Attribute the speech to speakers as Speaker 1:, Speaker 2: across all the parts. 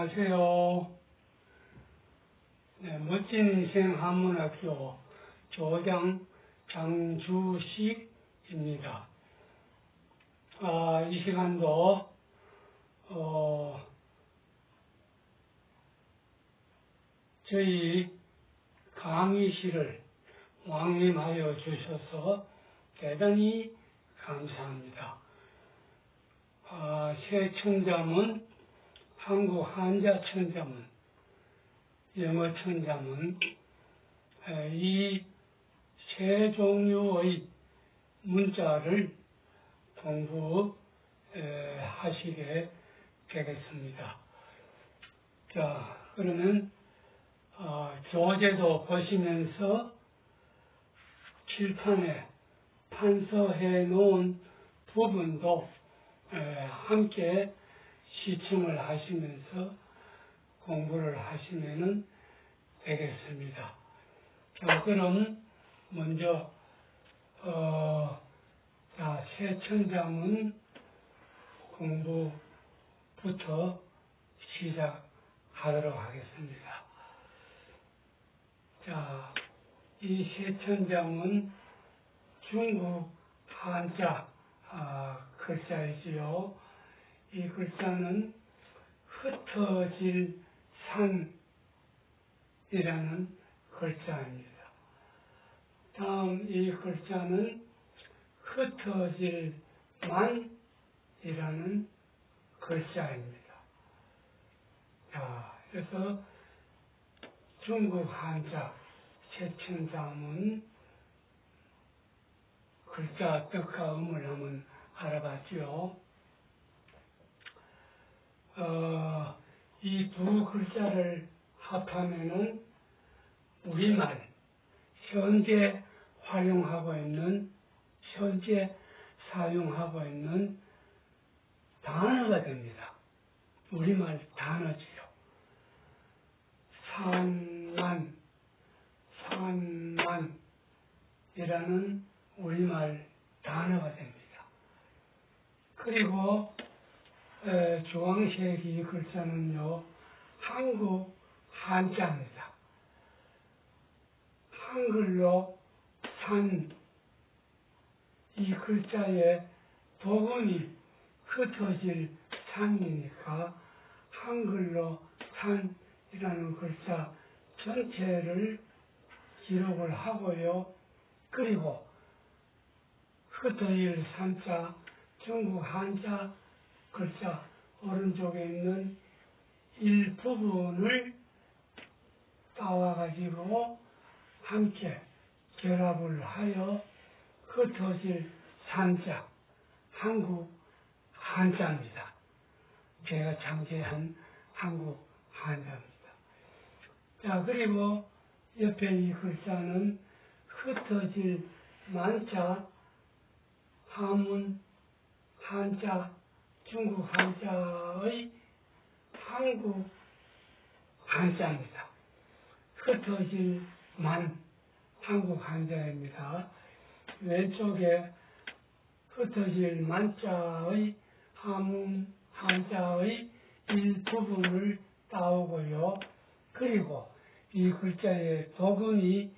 Speaker 1: 안녕하세요. 네, 멋진 인생 한문학교 조장 장주식입니다. 아, 이 시간도 어, 저희 강의실을 왕림하여 주셔서 대단히 감사합니다. 아, 새 천자문, 한국 한자 천자문, 영어 천자문, 이 세 종류의 문자를 공부하시게 되겠습니다. 자, 그러면 어, 교재도 보시면서 칠판에 판서해 놓은 부분도 함께 시청을 하시면서 공부를 하시면 되겠습니다. 자, 그럼 먼저 어, 자, 새 천장은 공부부터 시작하도록 하겠습니다. 자, 이 새천장은 중국 한자 아, 글자이지요. 이 글자는 흩어질 산이라는 글자입니다. 다음 이 글자는 흩어질 만이라는 글자입니다. 자, 그래서 중국 한자 최천자문 글자 뜻과 음을 한번 알아봤죠. 어, 이 두 글자를 합하면은 우리말 현재 활용하고 있는 현재 사용하고 있는 단어가 됩니다. 우리말 단어지요. 산만, 산만이라는 우리말 단어가 됩니다. 그리고 주황색 이 글자는요, 한국 한자입니다. 한글로 산, 이 글자에 도금이 흩어질 산이니까 한글로 산이라는 글자 전체를 기록을 하고요. 그리고 흩어질 산자 중국 한자 글자 오른쪽에 있는 일부분을 따와가지고 함께 결합을 하여 흩어질 산자 한국 한자입니다. 제가 창제한 한국 한자입니다. 자, 그리고 옆에 이 글자는 흩어질 만자, 한문, 한자, 중국 한자의 한국 한자입니다. 흩어질 만, 한국 한자입니다. 왼쪽에 흩어질 만자의 한문, 한자의 일부분을 따오고요. 그리고 이 글자의 도금이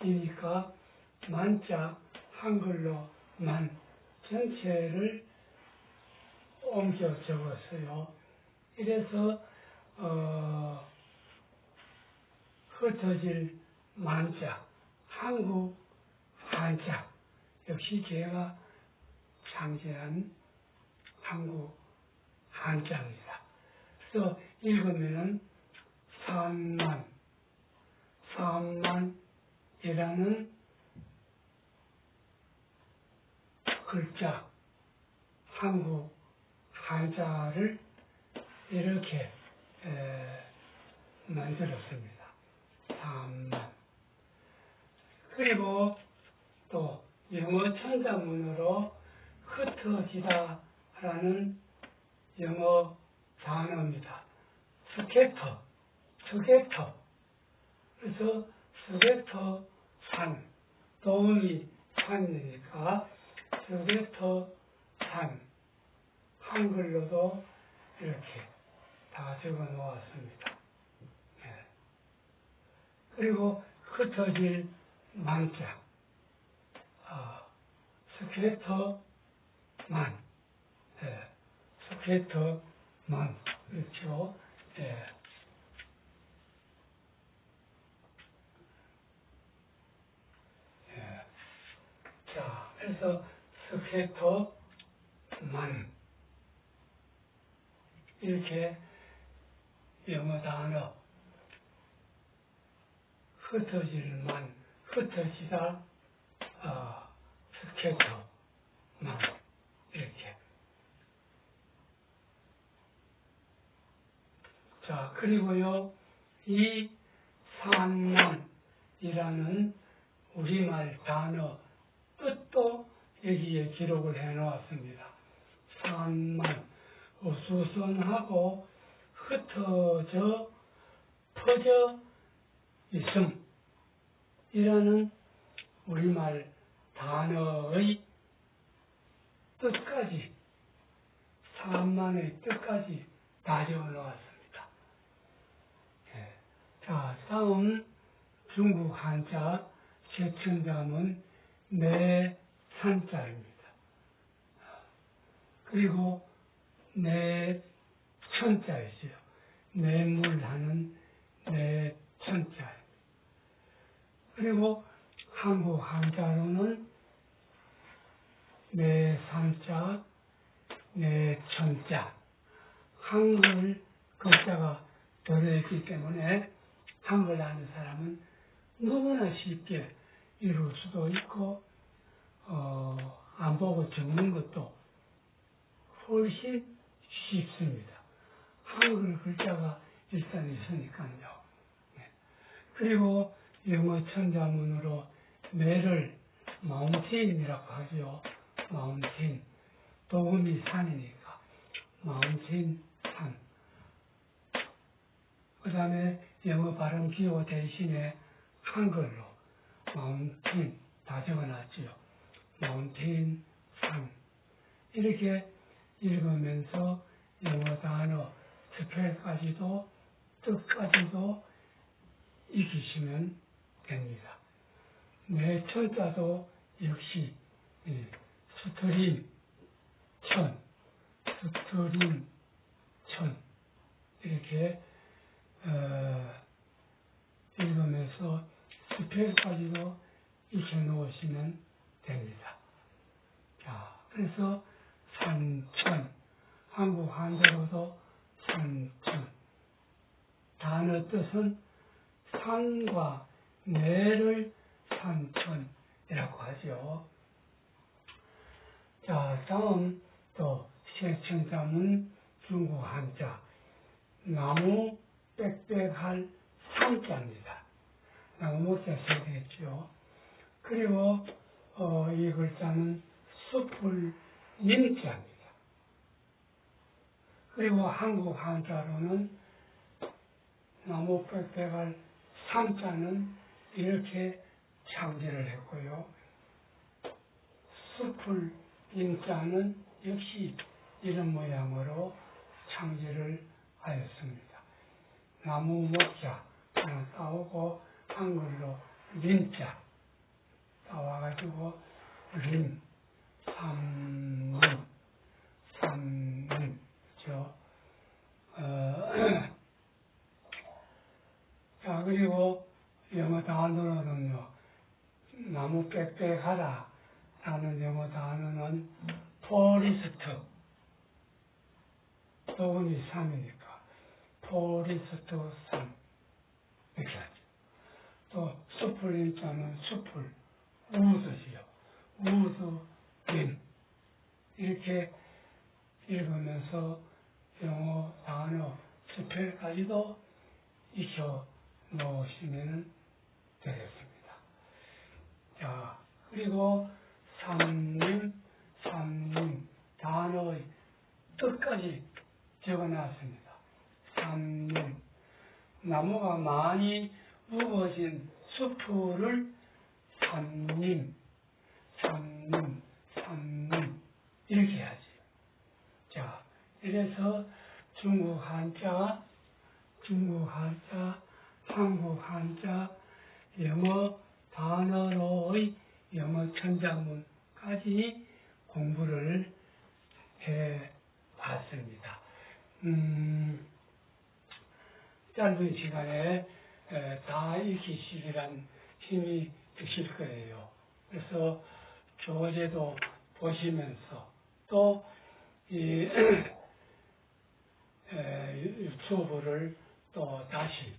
Speaker 1: 만이니까 만자 한글로 만 전체를 옮겨 적었어요. 이래서 어, 흩어질 만자 한국 한자 역시 제가 창제한 한국 한자입니다. 그래서 읽으면은 산만, 산만이라는 글자, 한국 한자를 이렇게 에, 만들었습니다. 산만. 그리고 또 영어 천자문으로 흩어지다라는 영어 단어입니다. 스케터, 스케터. 그래서 스케터 산, 도움이 산이니까 스케터 산. 한글로도 이렇게 다 적어 놓았습니다. 예. 그리고 흩어질 만자, 아, 스케터만, 예. 스케터만, 그렇죠. 예. 예. 자, 그래서 스케터만 이렇게 영어 단어 흩어질만 흩어지다 어, 스케터만 이렇게. 자 그리고요 이 산만이라는 우리말 단어 뜻도 여기에 기록을 해 놓았습니다. 산만 어수선하고 흩어져 퍼져 있음 이라는 우리말 단어의 뜻까지 산만의 뜻까지 다 적어 놓았습니다. 예. 자, 다음 중국 한자 제천자문 내 산자입니다. 그리고 내 천자이지요. 내물하는 내 천자입니다. 그리고 한국 한자로는 내 삼자, 내 천자, 한글 글자가 들어있기 때문에 한글 아는 사람은 너무나 쉽게 이룰 수도 있고 어, 안 보고 적는 것도 훨씬 쉽습니다. 한글 글자가 일단 있으니까요. 네. 그리고 영어 천자문으로 매를 마운틴이라고 하죠. 마운틴. 도움이 산이니까. 마운틴 산. 그 다음에 영어 발음 기호 대신에 한글로 마운틴 다 적어놨지요. 마운틴 산. 이렇게 읽으면서 영어 단어 스펠까지도 뜻까지도 익히시면 됩니다. 내 천자도 역시 스트림 천, 스트림 천 이렇게 어, 읽으면서 스펠까지도 익혀 놓으시면 됩니다. 자, 그래서 산천, 한국 한자로도 산천. 단어 뜻은 산과 내를 산천이라고 하죠. 자, 다음 또 세천자문 중국 한자 나무 빽빽할 산자입니다. 나무 목자 되겠죠. 그리고 어, 이 글자는 숲을 님자입니다. 그리고 한국 한자로는 나무 빽빽할 삼자는 이렇게 창제를 했고요. 숲을 임자는 역시 이런 모양으로 창제를 하였습니다. 나무 목자 하나 따오고 한글로 따 와가지고 림, 삼문, 삼문, 그죠? 어, 자, 그리고 영어 단어로는요, 나무 빽빽하다 라는 영어 단어는 포리스트, 도금이 3이니까, 포리스트 3. 이렇게 하죠. 또, 숲을 인자는 숲을, 우드, 림. 이렇게 읽으면서 영어 단어 스펠까지도 익혀 놓으시면 되겠습니다. 자, 그리고 삼림, 삼림 단어의 뜻까지 적어놨습니다. 삼림 나무가 많이 우거진 숲을 삼림, 삼림, 삼림 이렇게 하지. 자, 이래서 중국 한자, 중국 한자, 한국 한자, 영어 단어로의 영어 천자문까지 공부를 해 봤습니다. 음, 짧은 시간에 에, 다 익히시리란 힘이 드실 거예요. 그래서 교재도 보시면서 또 이 유튜브를 또 다시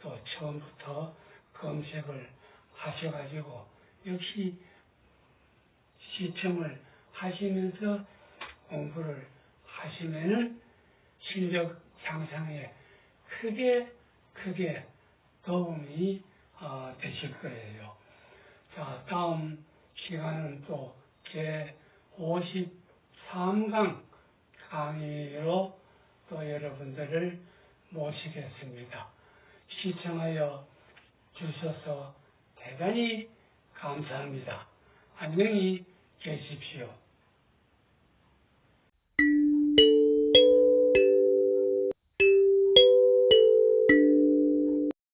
Speaker 1: 또 처음부터 검색을 하셔가지고 역시 시청을 하시면서 공부를 하시면은 실력 향상에 크게 크게 도움이 어, 되실 거예요. 자, 다음 시간은 또 제 53강 강의로 또 여러분들을 모시겠습니다. 시청하여 주셔서 대단히 감사합니다. 안녕히 계십시오.